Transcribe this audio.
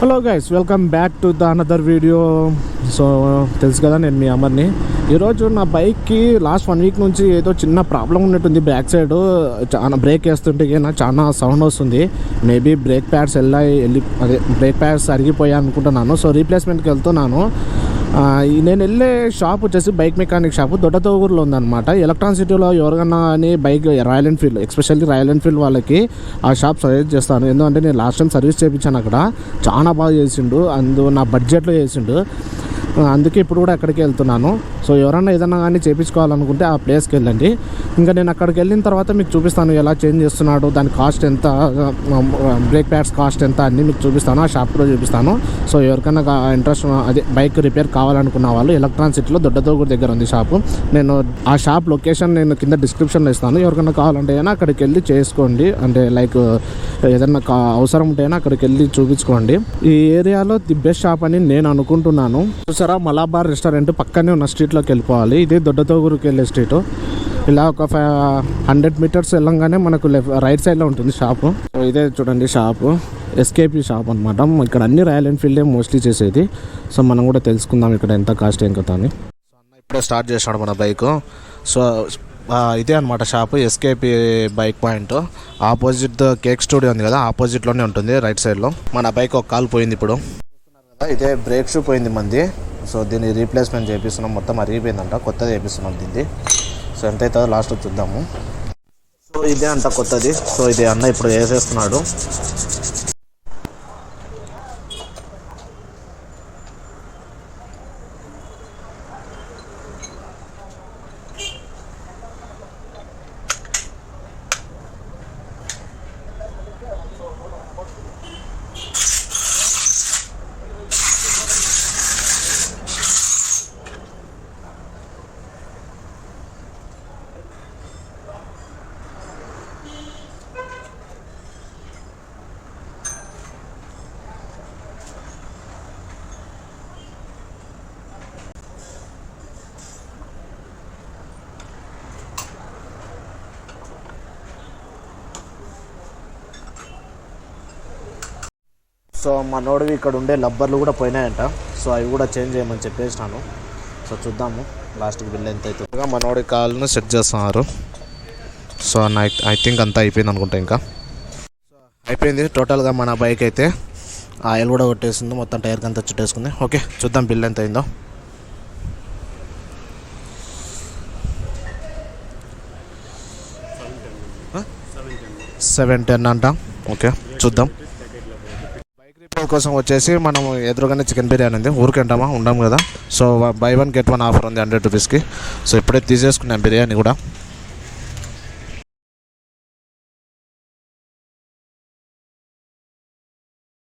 Hello guys welcome back to the another video so తెలుసు కదా నేను మీ అమర్ని. ఈరోజు నా బైక్కి లాస్ట్ వన్ వీక్ నుంచి ఏదో చిన్న ప్రాబ్లం ఉన్నట్టుంది బ్యాక్ సైడ్ చాలా బ్రేక్ వేస్తుంటే నాకు చాలా సౌండ్ వస్తుంది. మేబీ బ్రేక్ ప్యాడ్స్ వెళ్ళాయి వెళ్ళి అదే బ్రేక్ ప్యాడ్స్ అరిగిపోయాయి అనుకుంటున్నాను సో రీప్లేస్మెంట్కి వెళ్తున్నాను. నేను వెళ్ళే షాప్ వచ్చేసి బైక్ మెకానిక్ షాప్ దొడ్డతోగూరులో ఉందన్నమాట. ఎలక్ట్రాన్ సిటీలో ఎవరికన్నా అని bike Royal Enfield especially Royal Enfield వాళ్ళకి ఆ షాప్ సజెస్ట్ చేస్తాను. ఎందుకంటే నేను లాస్ట్ టైం సర్వీస్ చేయించాను అక్కడ. చాలా బాగా చేసిండు. అందు నా బడ్జెట్లో చేసిండు. అందుకే ఇప్పుడు కూడా అక్కడికి వెళ్తున్నాను. సో ఎవరన్నా ఏదన్నా కానీ చేయించుకోవాలనుకుంటే ఆ ప్లేస్కి వెళ్ళండి. ఇంకా నేను అక్కడికి వెళ్ళిన తర్వాత మీకు చూపిస్తాను ఎలా చేంజ్ చేస్తున్నాడు దాని కాస్ట్ ఎంత బ్రేక్ ప్యాడ్స్ కాస్ట్ ఎంత అన్నీ మీకు చూపిస్తాను ఆ షాప్లో చూపిస్తాను. సో ఎవరికైనా ఇంట్రెస్ట్ అదే బైక్ రిపేర్ కావాలనుకున్న వాళ్ళు ఎలక్ట్రాన్ సిటీలో దొడ్డతోగూరు దగ్గర ఉంది షాపు. నేను ఆ షాప్ లొకేషన్ నేను కింద డిస్క్రిప్షన్లో ఇస్తాను. ఎవరికైనా కావాలంటే అయినా అక్కడికి వెళ్ళి చేసుకోండి. అంటే లైక్ ఏదన్నా కా అవసరం ఉంటేనా అక్కడికి వెళ్ళి చూపించుకోండి. ఈ ఏరియాలో ది బెస్ట్ షాప్ అని నేను అనుకుంటున్నాను. చూసారా మలాబార్ రెస్టారెంట్ పక్కనే ఉన్న స్ట్రీట్లోకి వెళ్ళిపోవాలి. ఇది దొడ్డతోగూరుకి వెళ్ళే స్ట్రీట్. ఇలా ఒక ఫైవ్ హండ్రెడ్ మీటర్స్ వెళ్ళంగానే మనకు లెఫ్ట్ రైట్ సైడ్లో ఉంటుంది షాపు. సో ఇదే చూడండి షాపు. ఎస్కేపీ షాప్ అనమాట ఇక్కడ అన్ని రాయల్ ఎన్ఫీల్డే మోస్ట్లీ చేసేది. సో మనం కూడా తెలుసుకుందాం ఇక్కడ ఎంత కాస్ట్ ఏం కదా అని. సో అన్న ఇప్పుడే స్టార్ట్ చేసాడు మన బైక్. సో ఇదే అనమాట shop SKP bike point. Opposite cake studio ఉంది కదా ఆపోజిట్లోనే ఉంటుంది రైట్ సైడ్లో. మన బైక్ ఒక కాల్ పోయింది ఇప్పుడు. కదా, ఇదే బ్రేక్ షూ పోయింది మంది. సో దీన్ని రీప్లేస్మెంట్ చేపిస్తున్నాం. మొత్తం అరిగిపోయిందంట. కొత్తది చేపిస్తున్నాం దీన్ని. సో ఎంత అవుతుందో లాస్ట్ చూద్దాము. సో ఇదే అంట కొత్తది. సో ఇది అన్న ఇప్పుడు వేసేస్తున్నాడు. సో మనోడివి ఇక్కడ ఉండే లబ్బర్లు కూడా పోయినాయంట. సో అవి కూడా చేంజ్ చేయమని చెప్పేసినాను. సో చూద్దాము లాస్ట్కి బిల్ ఎంత అవుతుందిగా మనోడి కాళ్ళను సెట్ చేస్తున్నారు. సో నా ఐ థింక్ అంతా అయిపోయింది అనుకుంటా ఇంకా. సో అయిపోయింది. టోటల్గా మన బైక్ అయితే ఆయిల్ కూడా కొట్టేసింది. మొత్తం టైర్కి అంతా చుట్టేసుకుంది. ఓకే చూద్దాం బిల్ ఎంత అయిందో సెవెన్ టెన్ అంట. ఓకే చూద్దాం. కోసం వచ్చేసి మనం ఎదురుగానే చికెన్ బిర్యానీ ఉంది. ఊరికంటామా ఉండం కదా. So buy one get one offer ఉంది హండ్రెడ్ రూపీస్కి సో ఇప్పుడే తీసేసుకున్నాం బిర్యానీ కూడా.